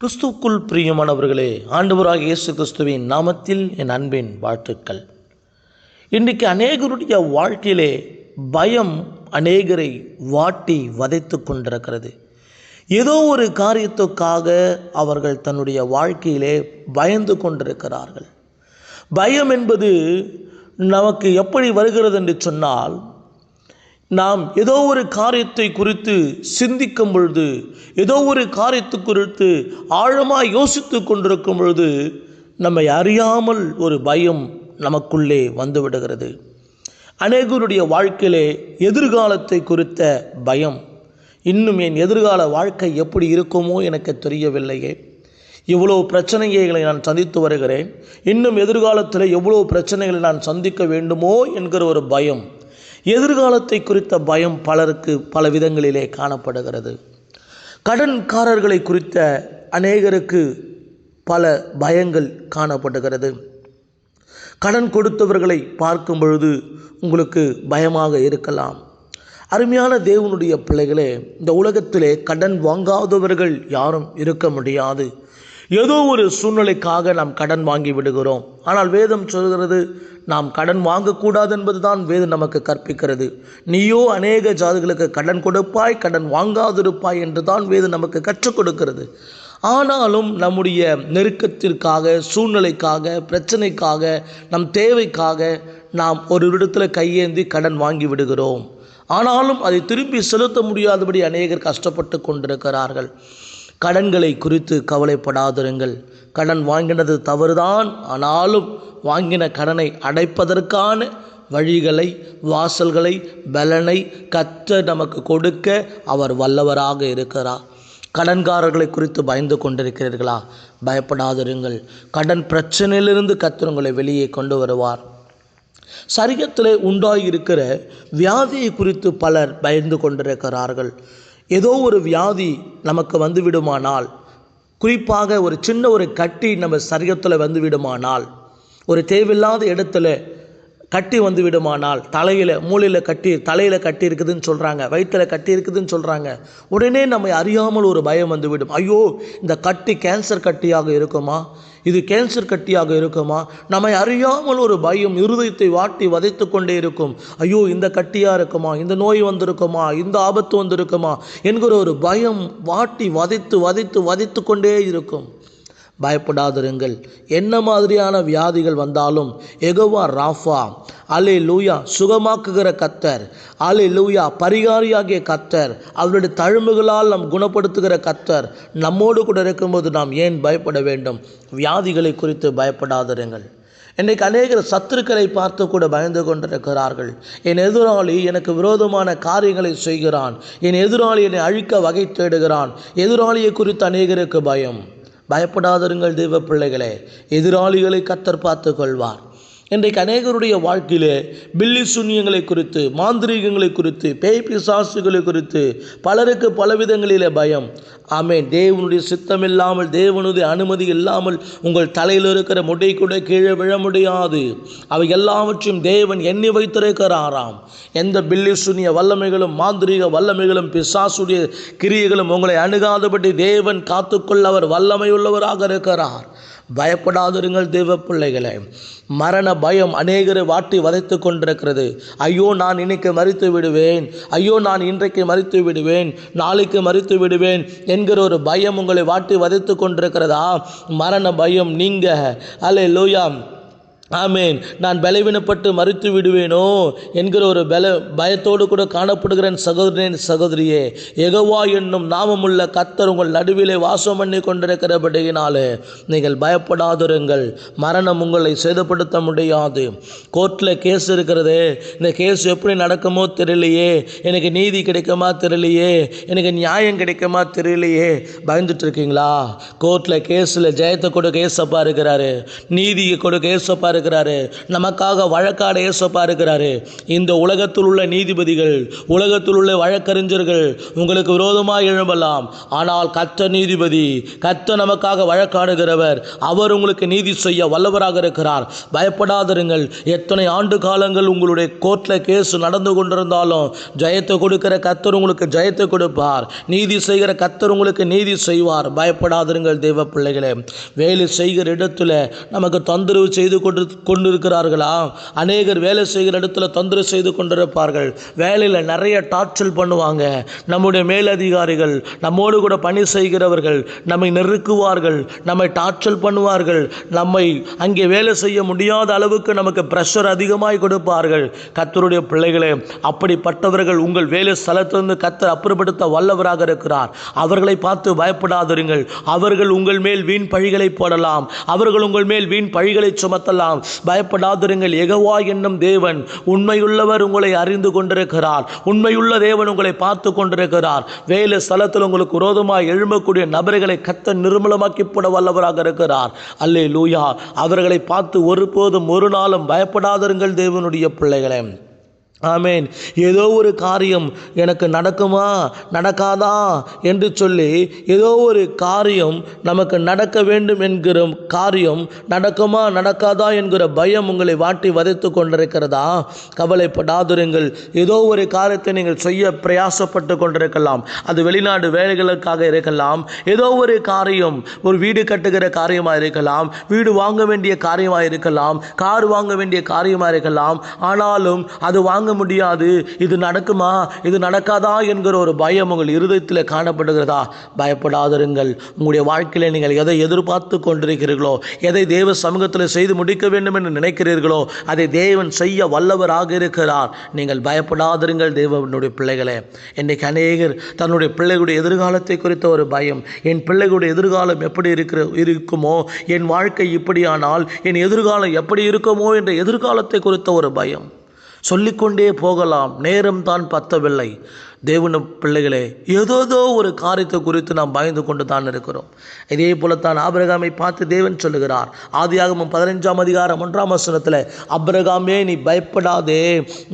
கிறிஸ்துவுக்குள் பிரியமானவர்களே ஆண்டவராக இயேசு கிறிஸ்துவின் நாமத்தில் என் அன்பின் வாழ்த்துக்கள். இன்றைக்கு அநேகருடைய வாழ்க்கையிலே பயம் அநேகரை வாட்டி வதைத்து கொண்டிருக்கிறது. ஏதோ ஒரு காரியத்துக்காக அவர்கள் தன்னுடைய வாழ்க்கையிலே பயந்து கொண்டிருக்கிறார்கள். பயம் என்பது நமக்கு எப்படி வருகிறது என்று சொன்னால் நாம் ஏதோ ஒரு காரியத்தை குறித்து சிந்திக்கும் பொழுது ஏதோ ஒரு காரியத்தை குறித்து ஆழமாக யோசித்து கொண்டிருக்கும் பொழுது நம்மை அறியாமல் ஒரு பயம் நமக்குள்ளே வந்துவிடுகிறது அநேகருடைய வாழ்க்கையிலே எதிர்காலத்தை குறித்த பயம். இன்னும் என் எதிர்கால வாழ்க்கை எப்படி இருக்குமோ எனக்கு தெரியவில்லையே. இவ்வளோ பிரச்சனைகளை நான் சந்தித்து வருகிறேன். இன்னும் எதிர்காலத்தில் எவ்வளோ பிரச்சனைகளை நான் சந்திக்க வேண்டுமோ என்கிற ஒரு பயம். எதிர்காலத்தை குறித்த பயம் பலருக்கு பல விதங்களிலே காணப்படுகிறது. கடன்காரர்களை குறித்த அநேகருக்கு பல பயங்கள் காணப்படுகிறது. கடன் கொடுத்தவர்களை பார்க்கும் பொழுது உங்களுக்கு பயமாக இருக்கலாம். அருமையான தேவனுடைய பிள்ளைகளே இந்த உலகத்திலே கடன் வாங்காதவர்கள் யாரும் இருக்க முடியாது. ஏதோ ஒரு சூழ்நிலைக்காக நாம் கடன் வாங்கி விடுகிறோம். ஆனால் வேதம் சொல்கிறது நாம் கடன் வாங்கக்கூடாது என்பதுதான் வேதம் நமக்கு கற்பிக்கிறது. நீயோ அநேக ஜாதிகளுக்கு கடன் கொடுப்பாய் கடன் வாங்காதிருப்பாய் என்று தான் வேதம் நமக்கு கற்றுக் கொடுக்கிறது. ஆனாலும் நம்முடைய நெருக்கத்திற்காக சூழ்நிலைக்காக பிரச்சனைக்காக நம் தேவைக்காக நாம் ஒரு இடத்துல கையேந்தி கடன் வாங்கி விடுகிறோம். ஆனாலும் அதை திரும்பி செலுத்த முடியாதபடி அநேகர் கஷ்டப்பட்டு கொண்டிருக்கிறார்கள். கடன்களை குறித்து கவலைப்படாதிருங்கள். கடன் வாங்கினது தவறுதான். ஆனாலும் வாங்கின கடனை அடைப்பதற்கான வழிகளை வாசல்களை பலனை கற்று நமக்கு கொடுக்க அவர் வல்லவராக இருக்கிறார். கடன்காரர்களை குறித்து பயந்து கொண்டிருக்கிறீர்களா? பயப்படாதிருங்கள். கடன் பிரச்சனையிலிருந்து கத்திரங்களை வெளியே கொண்டு வருவார். சரீரத்தில் உண்டாகியிருக்கிற வியாதியை குறித்து பலர் பயந்து கொண்டிருக்கிறார்கள். ஏதோ ஒரு வியாதி நமக்கு வந்து விடுமானால் குறிப்பாக ஒரு சின்ன ஒரு கட்டி நம்ம சரீரத்தில் வந்து விடுமானால் ஒரு தேவையில்லாத இடத்துல கட்டி வந்து விடுமானால் தலையில் மூளையில் கட்டி தலையில் கட்டி இருக்குதுன்னு சொல்கிறாங்க வயிற்றில் கட்டி இருக்குதுன்னு சொல்கிறாங்க உடனே நம்மை அறியாமல் ஒரு பயம் வந்து விடும் ஐயோ இந்த கட்டி கேன்சர் கட்டியாக இருக்குமா? இது கேன்சர் கட்டியாக இருக்குமா? நம்மை அறியாமல் ஒரு பயம் இருதயத்தை வாட்டி வதைத்து கொண்டே இருக்கும். ஐயோ இந்த கட்டியாக இருக்குமா? இந்த நோய் வந்திருக்குமா? இந்த ஆபத்து வந்திருக்குமா? என்கிற ஒரு பயம் வாட்டி வதைத்து வதைத்து வதைத்து கொண்டே இருக்கும். பயப்படாதிருங்கள். என்ன மாதிரியான வியாதிகள் வந்தாலும் எகோவா ராஃபா அலே லூயா சுகமாக்குகிற கத்தர் அலே லூயா பரிகாரியாகிய கத்தர் அவருடைய தழும்புகளால் நம் குணப்படுத்துகிற கத்தர் நம்மோடு கூட இருக்கும்போது நாம் ஏன் பயப்பட வேண்டும்? வியாதிகளை குறித்து பயப்படாதிருங்கள். இன்றைக்கு அநேகர் சத்துருக்களை பார்த்து கூட பயந்து கொண்டிருக்கிறார்கள். என் எதிராளி எனக்கு விரோதமான காரியங்களை செய்கிறான். என் எதிராளி என்னை அழிக்க வகை தேடுகிறான். எதிராளியை குறித்து அநேகருக்கு பயம். பயப்படாதிருங்கள் தெய்வ பிள்ளைகளே எதிராளிகளை கத்தர் பார்த்து கொள்வார் இன்றைக்கு அநேகருடைய வாழ்க்கையிலே பில்லி சூன்யங்களை குறித்து மாந்திரீகங்களை குறித்து பேய் பிசாசுகளை குறித்து பலருக்கு பலவிதங்களிலே பயம். ஆமே தேவனுடைய சித்தம் இல்லாமல் தேவனுடைய அனுமதி இல்லாமல் உங்கள் தலையில் இருக்கிற முடை கூட கீழே விழ முடியாது. அவை எல்லாவற்றையும் தேவன் எண்ணி வைத்திருக்கிறாராம். எந்த பில்லி சூன்ய வல்லமைகளும் மாந்திரீக வல்லமைகளும் பிசாசுடைய கிரியைகளும் உங்களை அணுகாதபடி தேவன் காத்துக்கொள்ள அவர் வல்லமை உள்ளவராக இருக்கிறார். பயப்படாதிருங்கள் தேவ பிள்ளைகளே. மரண பயம் அநேகரை வாட்டி வதைத்து கொண்டிருக்கிறது. ஐயோ நான் இன்னைக்கு மறித்து விடுவேன். ஐயோ நான் இன்றைக்கு மறித்து விடுவேன். நாளைக்கு மறித்து விடுவேன் என்கிற ஒரு பயம் உங்களை வாட்டி வதைத்து கொண்டிருக்கிறதா? மரண பயம் நீங்க. அல்ல லோயா ஆமேன். நான் பலவீனப்பட்டு மறித்து விடுவேனோ என்கிற ஒரு பல பயத்தோடு கூட காணப்படுகிற சகோதரன் சகோதரியே. எகவா என்னும் நாமமுள்ள கத்தர் உங்கள் நடுவிலே வாசம் பண்ணி கொண்டிருக்கிறபடியினாலே நீங்கள் பயப்படாதிருங்கள். மரணம் உங்களை சேதப்படுத்த முடியாது கோர்ட்டில் கேஸ் இருக்கிறது. இந்த கேஸ் எப்படி நடக்குமோ தெரியலையே. எனக்கு நீதி கிடைக்குமா தெரியலையே. எனக்கு நியாயம் கிடைக்குமா தெரியலையே. பயந்துட்டு இருக்கீங்களா? கோர்ட்டில் கேஸில் ஜெயத்தை கொடுக்க ஏசப்பா இருக்கிறாரு நீதியை கொடுக்க ஏசப்பா இருக்கிறாரு நமக்காக வழக்காட ஏசப்பா இருக்கிறாரு இந்த உலகத்தில் உள்ள நீதிபதிகள் உலகத்தில் உள்ள வழக்கறிஞர்கள் உங்களுக்கு விரோதமாக எழும்பலாம். ஆனால் கத்த நீதிபதி கத்த நமக்காக வழக்காடுகிறவர் அவர் உங்களுக்கு நீதி செய்ய வல்லவராக இருக்கிறார். பயப்படாதிருங்கள். எத்தனை ஆண்டு காலங்கள் உங்களுடைய கோர்ட்டில் கேஸ் நடந்து கொண்டிருந்தாலும் ஜெயத்தை கொடுக்கிற கத்தர் உங்களுக்கு ஜெயத்தை கொடுப்பார். நீதி செய்கிற கத்தர் உங்களுக்கு நீதி செய்வார். பயப்படாதிருங்கள் தெய்வ பிள்ளைகளே. வேலை செய்கிற இடத்துல நமக்கு தொந்தரவு செய்து கொண்டு கொண்டிருக்கிறார்களா? அநேகர் வேலை செய்கிற இடத்துல தொந்தரவு செய்து கொண்டிருப்பார்கள். வேலையில் நிறைய டார்ச்சல் பண்ணுவாங்க. நம்முடைய மேலதிகாரிகள் நம்மோடு கூட பணி செய்கிறவர்கள் நம்மை நெருக்குவார்கள் நம்மை டார்ச்சல் பண்ணுவார்கள். நம்மை அங்கே வேலை செய்ய முடியாத அளவுக்கு நமக்கு ப்ரெஷர் அதிகமாய் கொடுப்பார்கள். கத்தருடைய பிள்ளைகளே அப்படிப்பட்டவர்கள் உங்கள் வேலை ஸ்தலத்திலிருந்து கத்தர் அப்புறப்படுத்த வல்லவராக இருக்கிறார். அவர்களை பார்த்து பயப்படாதிருங்கள். அவர்கள் உங்கள் மேல் வீண் பழிகளை போடலாம். அவர்கள் உங்கள் மேல் வீண் பழிகளை சுமத்தலாம். பயப்படாதிருங்கள் எகவா என்னும் தேவன் உண்மையுள்ளவர் உங்களை அறிந்து கொண்டிருக்கிறார். உண்மையுள்ள தேவன் உங்களை பார்த்து கொண்டிருக்கிறார். வேலை ஸ்தலத்தில் உங்களுக்கு விரோதமாக எழும்பக்கூடிய நபர்களை கத்த நிர்மலமாக்கி போட வல்லவராக இருக்கிறார். அல்லே லூயா அவர்களை பார்த்து ஒருபோதும் ஒரு நாளும் பயப்படாதிருங்கள் தேவனுடைய பிள்ளைகளே. ஆமேன். ஏதோ ஒரு காரியம் எனக்கு நடக்குமா? நடக்காதா? என்று சொல்லி ஏதோ ஒரு காரியம் நமக்கு நடக்க வேண்டும் என்கிற காரியம் நடக்குமா? நடக்காதா என்கிற பயம் உங்களை வாட்டி வதைத்து கொண்டிருக்கிறதா? கவலைப்படாதிருங்கள். ஏதோ ஒரு காரியத்தை நீங்கள் செய்ய பிரயாசப்பட்டு கொண்டிருக்கலாம். அது வெளிநாடு வேலைகளுக்காக இருக்கலாம். ஏதோ ஒரு காரியம் ஒரு வீடு கட்டுகிற காரியமாக இருக்கலாம். வீடு வாங்க வேண்டிய காரியமாக இருக்கலாம். கார் வாங்க வேண்டிய காரியமாக இருக்கலாம். ஆனாலும் அது வாங்க முடியாது. இது நடக்குமா? இது நடக்காதா என்கிற ஒரு பயம் உங்கள் இருதயத்தில் காணப்படுகிறதா? பயப்படாதிருங்கள். உங்களுடைய வாழ்க்கையில் நீங்கள் எதை எதிர்பார்த்து கொண்டிருக்கிறீர்களோ எதை தேவ சமூகத்தில் செய்து முடிக்க வேண்டும் என்று நினைக்கிறீர்களோ அதை தேவன் செய்ய வல்லவராக இருக்கிறார். நீங்கள் பயப்படாதிருங்கள் தேவனுடைய பிள்ளைகளே. இன்றைக்கு அநேகர் தன்னுடைய பிள்ளைகளுடைய எதிர்காலத்தை குறித்த ஒரு பயம். என் பிள்ளைகளுடைய எதிர்காலம் எப்படி இருக்கிற இருக்குமோ? என் வாழ்க்கை இப்படியானால் என் எதிர்காலம் எப்படி இருக்குமோ என்ற எதிர்காலத்தை குறித்த ஒரு பயம். சொல்லிக்கொண்டே போகலாம். நேரம் தான் பத்தவில்லை. தேவன பிள்ளைகளே ஏதோதோ ஒரு காரியத்தை குறித்து நாம் பயந்து கொண்டு தான் இருக்கிறோம். இதே போலத்தான் ஆபிரகாமை பார்த்து தேவன் சொல்லுகிறார். ஆதியாகமும் பதினஞ்சாம் அதிகாரம் ஒன்றாம் வசனத்தில் அப்ரகாமே நீ பயப்படாதே.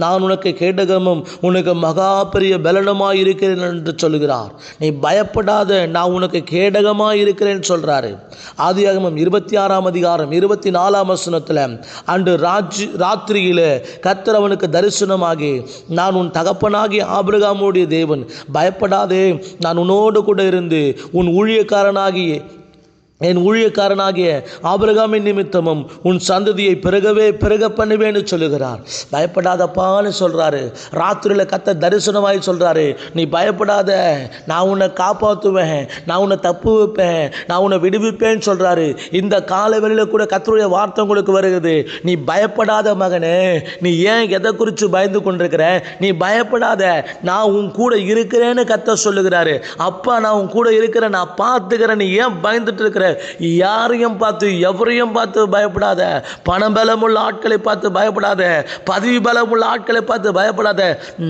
நான் உனக்கு கேடகமும் உனக்கு மகா பெரிய பலனமாக இருக்கிறேன் என்று சொல்லுகிறார். நீ பயப்படாத நான் உனக்கு கேடகமாக இருக்கிறேன்னு சொல்கிறாரு ஆதியாகமம் இருபத்தி ஆறாம் அதிகாரம் இருபத்தி நாலாம் வசனத்தில் அன்று ராஜ் ராத்திரியில் கத்திரவனுக்கு தரிசனமாகி நான் உன் தகப்பனாகி ஆபிரகாமோடு தேவன். பயப்படாதே நான் உன்னோடு கூட இருந்து உன் ஊழியக்காரனாகி என் ஊழியக்காரனாகிய ஆபிரகாமின் நிமித்தமும் உன் சந்ததியை பிறகவே பிறக பண்ணுவேன்னு சொல்லுகிறார். பயப்படாதப்பான்னு சொல்கிறாரு ராத்திரியில் கத்த தரிசனமாய் சொல்கிறாரு நீ பயப்படாத. நான் உன்னை காப்பாற்றுவேன் நான் உன்னை தப்பு வைப்பேன். நான் உன்னை விடுவிப்பேன்னு சொல்கிறாரு இந்த காலவெளியில் கூட கத்தருடைய வார்த்தை உங்களுக்கு வருகிறது. நீ பயப்படாத மகனே. நீ ஏன் எதை குறித்து பயந்து கொண்டிருக்கிற? நீ பயப்படாத. நான் உன் கூட இருக்கிறேன்னு கத்த சொல்லுகிறாரு. அப்பா நான் உன் கூட இருக்கிறேன். நான் பார்த்துக்கிறேன். நீ ஏன் பயந்துட்டு இருக்கிற? யாரையும் பார்த்து எவரையும் பார்த்து பயப்படாத பணம் பலமுள்ள ஆட்களை பார்த்து பயப்படாத பதவி பலமுள்ள ஆட்களை பார்த்து பயப்படாத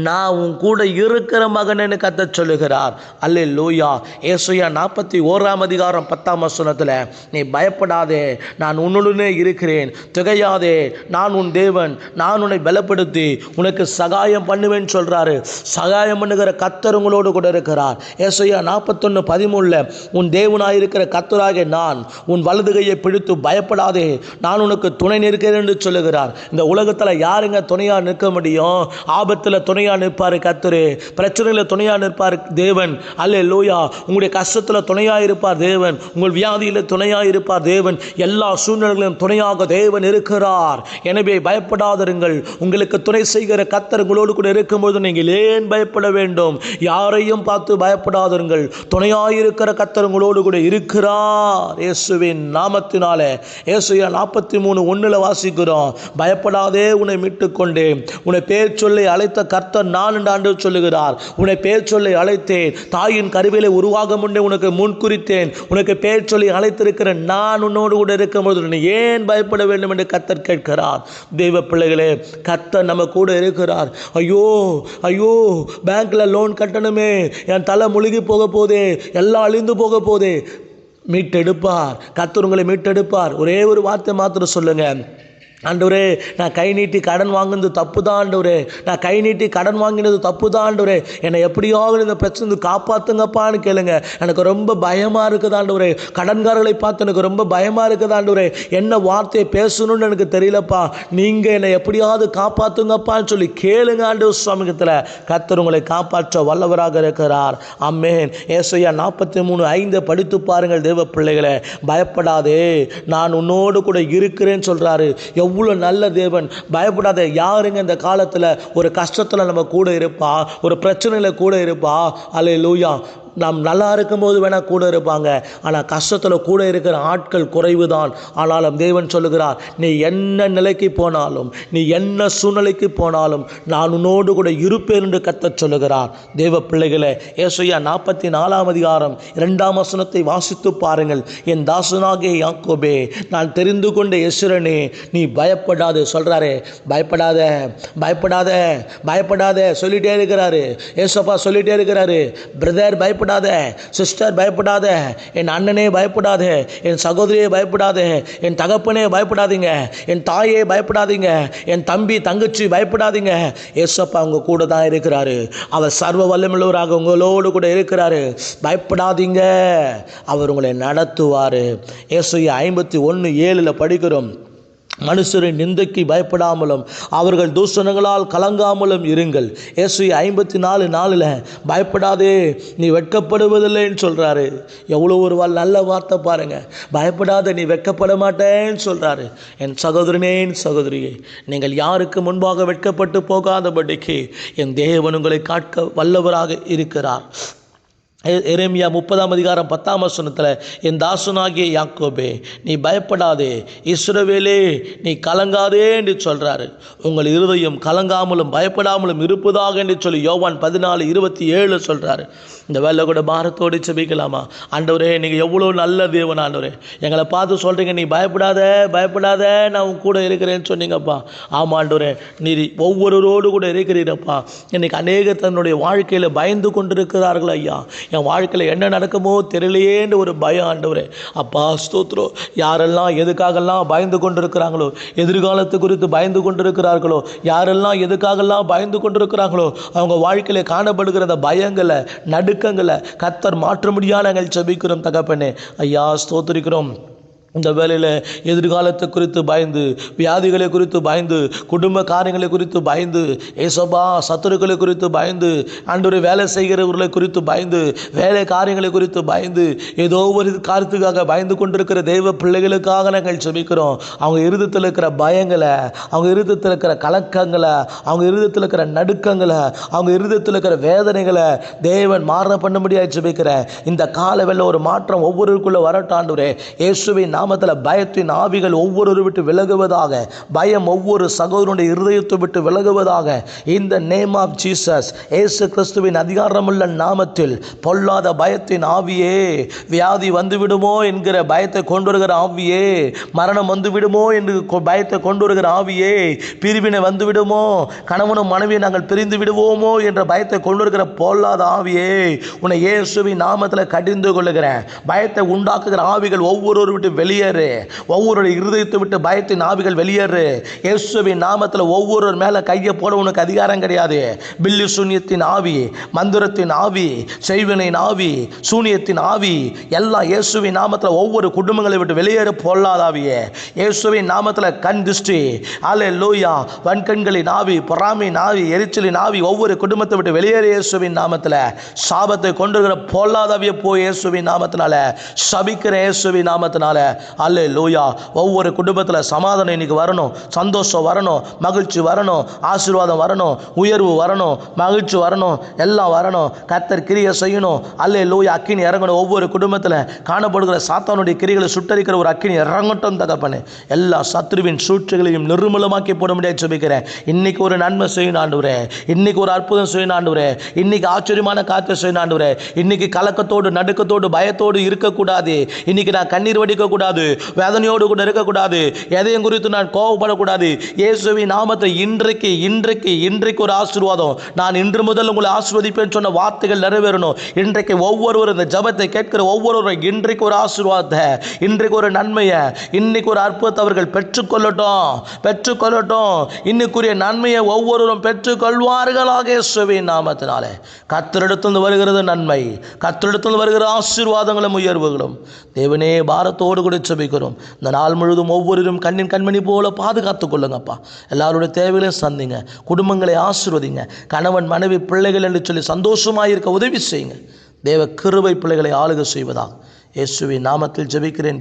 நான் உன் கூட இருக்கிற மகனன்னு கத்த சொல்லுகிறார். அல்ல லூயா ஏசுயா நாற்பத்தி ஓராம் அதிகாரம் பத்தாம் வசனத்தில் நீ பயப்படாதே நான் உன்னுடனே இருக்கிறேன். திகையாதே நான் உன் தேவன் நான் உன்னை பலப்படுத்தி உனக்கு சகாயம் பண்ணுவேன்னு சொல்கிறாரு சகாயம் பண்ணுகிற கத்தர் உங்களோடு கூட இருக்கிறார். ஏசுயா நாற்பத்தொன்று பதிமூணுல உன் தேவனாயிருக்கிற கத்தராக நான் உன் வலது கையை பிடித்து பயப்படாதே. நான் உனக்கு துணை நிற்கிறேன் என்று சொல்லுகிறார். இந்த உலகத்தில் யாருங்க துணையாக நிற்க முடியும்? ஆபத்தில் துணையாக நிற்பார் கத்தரு பிரச்சனையில் துணையாக நிற்பார் தேவன். அல்ல லோயா உங்களுடைய கஷ்டத்தில் துணையாக இருப்பார் தேவன். உங்கள் வியாதியில் துணையாக இருப்பார் தேவன். எல்லா சூழ்நிலைகளிலும் துணையாக தேவன் இருக்கிறார். எனவே பயப்படாதிருங்கள். உங்களுக்கு துணை செய்கிற கத்தர் உங்களோடு கூட இருக்கும்போது நீங்கள் ஏன் பயப்பட வேண்டும்? யாரையும் பார்த்து பயப்படாதிருங்கள். துணையாயிருக்கிற கத்தர் உங்களோடு கூட இருக்கிறார். இயேசுவின் நாமத்தினாலே இயேசுயா நாற்பத்தி மூணு ஒன்றில் வாசிக்கிறோம். பயப்படாதே உன்னை மீட்டு கொண்டேன் உன்னை பேர் சொல்லி அழைத்த கர்த்தர் நான் என்று ஆண்டு சொல்லுகிறார். உன்னை பேர் சொல்லி அழைத்தேன். தாயின் கருவிலை உருவாக முன்னே உனக்கு முன்குறித்தேன் உனக்கு பேர் சொல்லி அழைத்திருக்கிற நான் உன்னோடு கூட இருக்கும்போது நீ ஏன் பயப்பட வேண்டும் என்று கத்தர் கேட்கிறார். தெய்வ பிள்ளைகளே கத்தர் நம்ம கூட இருக்கிறார். ஐயோ ஐயோ பேங்க்ல லோன் கட்டணுமே. என் தலை முழுகி போக போதே. எல்லாம் அழிந்து போக போதே. மீட்டெடுப்பார். கத்தர் உங்களை மீட்டெடுப்பார். ஒரே ஒரு வார்த்தை மாத்திரம் சொல்லுங்கள் ஆண்டவரே நான் கை நீட்டி கடன் வாங்கினது தப்பு தான் ஆண்டவரே. நான் கை நீட்டி கடன் வாங்கினது தப்பு தான் ஆண்டவரே. என்னை எப்படியாவது இந்த பிரச்சனை காப்பாற்றுங்கப்பான்னு கேளுங்க. எனக்கு ரொம்ப பயமாக இருக்குது ஆண்டவரே. கடன்காரர்களை பார்த்து எனக்கு ரொம்ப பயமாக இருக்குது ஆண்டவரே. என்ன வார்த்தையை பேசணும்னு எனக்கு தெரியலப்பா. நீங்கள் என்னை எப்படியாவது காப்பாற்றுங்கப்பான்னு சொல்லி கேளுங்க ஆண்டவர் சுவாமிகத்தில் கத்தர் உங்களை காப்பாற்ற வல்லவராக இருக்கிறார். அம்மேன் ஏசையா நாற்பத்தி மூணு ஐந்து படித்து பாருங்கள் தேவ பிள்ளைகளை. பயப்படாதே. நான் உன்னோடு கூட இருக்கிறேன்னு சொல்கிறாரு எவ்வளோ நல்ல தேவன்? பயப்படாத யாருங்க இந்த காலத்தில் ஒரு கஷ்டத்தில் நம்ம கூட இருப்பா? ஒரு பிரச்சனையில் கூட இருப்பா? அல்ல லூயா நாம் நல்லா இருக்கும்போது வேணால் கூட இருப்பாங்க. ஆனால் கஷ்டத்தில் கூட இருக்கிற ஆட்கள் குறைவு தான் ஆனாலும் தேவன் சொல்லுகிறார் நீ என்ன நிலைக்கு போனாலும் நீ என்ன சூழ்நிலைக்கு போனாலும் நான் உன்னோடு கூட இருப்பேன் என்று கத்தச் சொல்லுகிறார். தேவ பிள்ளைகளே ஏசையா நாற்பத்தி நாலாம் அதிகாரம் இரண்டாம் வசனத்தை வாசித்து பாருங்கள். என் தாசனாகிய யாக்கோபே நான் தெரிந்து கொண்ட எசுரனே நீ பயப்படாது சொல்கிறாரே பயப்படாத பயப்படாத பயப்படாத சொல்லிட்டே இருக்கிறாரு. ஏசப்பா சொல்லிட்டே இருக்கிறாரு. பிரதர் பயப்படாத சிஸ்டர் பயப்படாத என் அண்ணனே பயப்படாத என் சகோதரியே பயப்படாத என் தகப்பனே பயப்படாதீங்க என் தாயே பயப்படாதீங்க என் தம்பி தங்கச்சி பயப்படாதீங்க. ஏசப்பா அவங்க கூட தான் இருக்கிறாரு. அவர் சர்வ வல்லமிழவராக உங்களோடு கூட இருக்கிறாரு. பயப்படாதீங்க. அவர் உங்களை நடத்துவார். ஏசையா ஐம்பத்தி ஒன்று ஏழில் படிக்கிறோம். மனுஷரின் நிந்தைக்கு பயப்படாமலும் அவர்கள் தூஷணங்களால் கலங்காமலும் இருங்கள். இயேசு ஐம்பத்தி நாலு நாளில் பயப்படாதே நீ வெட்கப்படுவதில்லைன்னு சொல்கிறாரு எவ்வளோ ஒரு வா நல்ல வார்த்தை பாருங்கள் பயப்படாத நீ வெட்கப்பட மாட்டேன்னு சொல்கிறாரு என் சகோதரனே என் சகோதரியே நீங்கள் யாருக்கு முன்பாக வெட்கப்பட்டு போகாதபடிக்கு என் தேவன் உங்களை காட்க வல்லவராக இருக்கிறார். எரேமியா முப்பதாம் அதிகாரம் பத்தாம் வசனத்தில் என் தாசனாகிய யாக்கோபே நீ பயப்படாதே இஸ்ரவேலே நீ கலங்காதே என்று சொல்கிறாரு உங்கள் இருதயம் கலங்காமலும் பயப்படாமலும் இருப்பதாக என்று சொல்லி யோவான் பதினாலு இருபத்தி ஏழு சொல்கிறாரு இந்த வேலை கூட பாரத்தோடு செபிக்கலாமா? ஆண்டவரே நீங்கள் எவ்வளோ நல்ல தேவன் ஆண்டவரே. எங்களை பார்த்து சொல்கிறீங்க நீ பயப்படாத பயப்படாத நான் உன் கூட இருக்கிறேன்னு சொன்னீங்கப்பா. ஆமாம் ஆண்டவரே நீ ஒவ்வொருவரோடு கூட இருக்கிறீரப்பா. இன்னைக்கு அநேகர் தன்னுடைய வாழ்க்கையில் பயந்து கொண்டிருக்கிறார்கள் ஐயா. என் வாழ்க்கையில் என்ன நடக்குமோ தெரியலையேன்ற ஒரு பயம் ஆண்டவரே. அப்பா ஸ்தோத்ரம் யாரெல்லாம் எதுக்காகலாம் பயந்து கொண்டிருக்கிறாங்களோ எதிர்காலத்து குறித்து பயந்து கொண்டிருக்கிறார்களோ யாரெல்லாம் எதுக்காகலாம் பயந்து கொண்டிருக்கிறாங்களோ அவங்க வாழ்க்கையில் காணப்படுகிற அந்த பயங்களை நடுக்கங்களை கத்தர் மாற்ற முடியாத நாங்கள் செபிக்கிறோம் தகப்பனே. ஐயா ஸ்தோத்திரிக்கிறோம். இந்த வேலையில் எதிர்காலத்தை குறித்து பயந்து வியாதிகளை குறித்து பயந்து குடும்ப காரியங்களை குறித்து பயந்து ஏசபா சத்துருக்களை குறித்து பயந்து அன்று வேலை செய்கிறவர்களை குறித்து பயந்து வேலை காரியங்களை குறித்து பயந்து ஏதோ ஒரு காரியத்துக்காக பயந்து கொண்டிருக்கிற தெய்வ பிள்ளைகளுக்காக நாங்கள் செபிக்கிறோம் அவங்க இருதத்தில் இருக்கிற பயங்களை அவங்க இருதத்தில் இருக்கிற கலக்கங்களை அவங்க இருதத்தில் இருக்கிற நடுக்கங்களை அவங்க இருதத்தில் இருக்கிற வேதனைகளை தேவன் மாற பண்ண முடியாது ஜெபிக்கிறேன். இந்த கால வெள்ள ஒரு மாற்றம் ஒவ்வொருக்குள்ளே வரட்டாண்டுரே இயேசுவின் நாமத்தில் பயத்தின் ஆவிகள் ஒவ்வொரு விட்டு விலகுவதாக பயம் ஒவ்வொரு சகோதரனுடைய இருதயத்தை விட்டு விலகுவதாக. இந்த நேம் ஆஃப் ஜீசஸ் இயேசு கிறிஸ்துவின் அதிகாரமுள்ள நாமத்தில் பொல்லாத பயத்தின் ஆவியே வியாதி வந்துவிடுமோ என்கிற பயத்தை கொண்டு வருகிற ஆவியே மரணம் வந்துவிடுமோ என்று கொ- பயத்தை கொண்டு வருகிற ஆவியே பிரிவினை வந்துவிடுமோ கணவனும் மனைவியை நாங்கள் பிரிந்து விடுவோமோ என்ற பயத்தை கொண்டு வருகிற பொல்லாத ஆவியே உன்னை இயேசுவின் நாமத்தில் கடிந்து கொள்ளுகிறேன். பயத்தை உண்டாக்குகிற ஆவிகள் ஒவ்வொருவர் விட்டு வெளியேறு. ஒவ்வொரு இருதயத்தை விட்டு பயத்தின் ஆவிகள் வெளியேறு. இயேசுவின் நாமத்தில் ஒவ்வொருவர் மேலே கையை போட உனக்கு அதிகாரம் கிடையாது. பில்லி சூனியத்தின் ஆவி மந்திரத்தின் ஆவி செய்வினின் ஆவி சூனியத்தின் ஆவி எல்லாம் இயேசுவின் நாமத்தில் ஒவ்வொரு குடும்பங்களை விட்டு வெளியேற பொல்லாத இயேசுவின் நாமத்தில் கண் திருஷ்டி ஆலே லூயா வன்கண்களின் ஆவி பொறாமையின் ஆவி எரிச்சலின் ஆவி ஒவ்வொரு குடும்பத்தை விட்டு வெளியேற இயேசுவின் நாமத்தில். சாபத்தை கொண்டு வருகிற பொல்லாதவிய போய் இயேசுவின் நாமத்தினால. சபிக்கிற இயேசுவின் நாமத்தினால. அல்லே லூயா ஒவ்வொரு குடும்பத்தில் சமாதானம் இன்னைக்கு வரணும். சந்தோஷம் வரணும். மகிழ்ச்சி வரணும். ஆசீர்வாதம் வரணும். உயர்வு வரணும். மகிழ்ச்சி வரணும். எல்லாம் வரணும். கத்தர் கிரியை செய்யணும். அல்லே லூயா அக்கினி இறங்கணும். ஒவ்வொரு குடும்பத்தில் காணப்படுகிற சாத்தானுடைய கிரிகளை சுட்டரிக்கிற ஒரு அக்கினி இறங்கட்டும் தகப்பனே. எல்லா சத்ருவின் சூழ்ச்சிகளையும் நிர்மூலமாக்கி போட முடியாது சொல்லிக்கிறேன் இன்னைக்கு ஒரு நன்மை செய்யணும் ஆண்டுவரே. இன்னைக்கு ஒரு அற்புதம் செய்யணும் ஆண்டுவரே. இன்னைக்கு ஆச்சரியமான காற்றை செய்யணும் ஆண்டுவரே. இன்னைக்கு கலக்கத்தோடு நடுக்கத்தோடு பயத்தோடு இருக்கக்கூடாது. இன்னைக்கு நான் கண்ணீர் வடிக்கக்கூடாது. இருக்கக்கூடாது வேதனையோடு கூட இருக்கக்கூடாது. எதையும் குறித்து நான் கோவப்படக்கூடாது. இயேசுவி நாமத்தை இன்றைக்கு இன்றைக்கு இன்றைக்கு ஒரு ஆசீர்வாதம். நான் இன்று முதல் உங்களை ஆசீர்வதிப்பேன் சொன்ன வார்த்தைகள் நிறைவேறணும். இன்றைக்கு ஒவ்வொருவரும் இந்த ஜபத்தை கேட்கிற ஒவ்வொருவரும் இன்றைக்கு ஒரு ஆசீர்வாதத்தை இன்றைக்கு ஒரு நன்மையை இன்னைக்கு ஒரு அற்புதத்தை அவர்கள் பெற்றுக்கொள்ளட்டும். பெற்றுக்கொள்ளட்டும். இன்னைக்குரிய நன்மையை ஒவ்வொருவரும் பெற்றுக்கொள்வார்களாக இயேசுவின் நாமத்தினாலே. கத்தரிடத்திலிருந்து வருகிறது நன்மை. கத்தரிடத்திலிருந்து வருகிற ஆசீர்வாதங்களும் உயர்வுகளும். தேவனே பாரத்தோடு கூட செபிக்கிறோம் இந்த நாள் முழுவதும் ஒவ்வொருவரும் கண்ணின் கண்மணி போல பாதுகாத்துக் கொள்ளுங்கப்பா. எல்லாருடைய தேவைகளையும் சந்திங்க. குடும்பங்களை ஆசிர்வதிங்க. கணவன் மனைவி பிள்ளைகள் என்று சொல்லி சந்தோஷமாக இருக்க உதவி செய்யுங்க. தேவ கிருபை பிள்ளைகளை ஆளுக செய்வதாக. இயேசுவின் நாமத்தில் ஜெபிக்கிறேன்.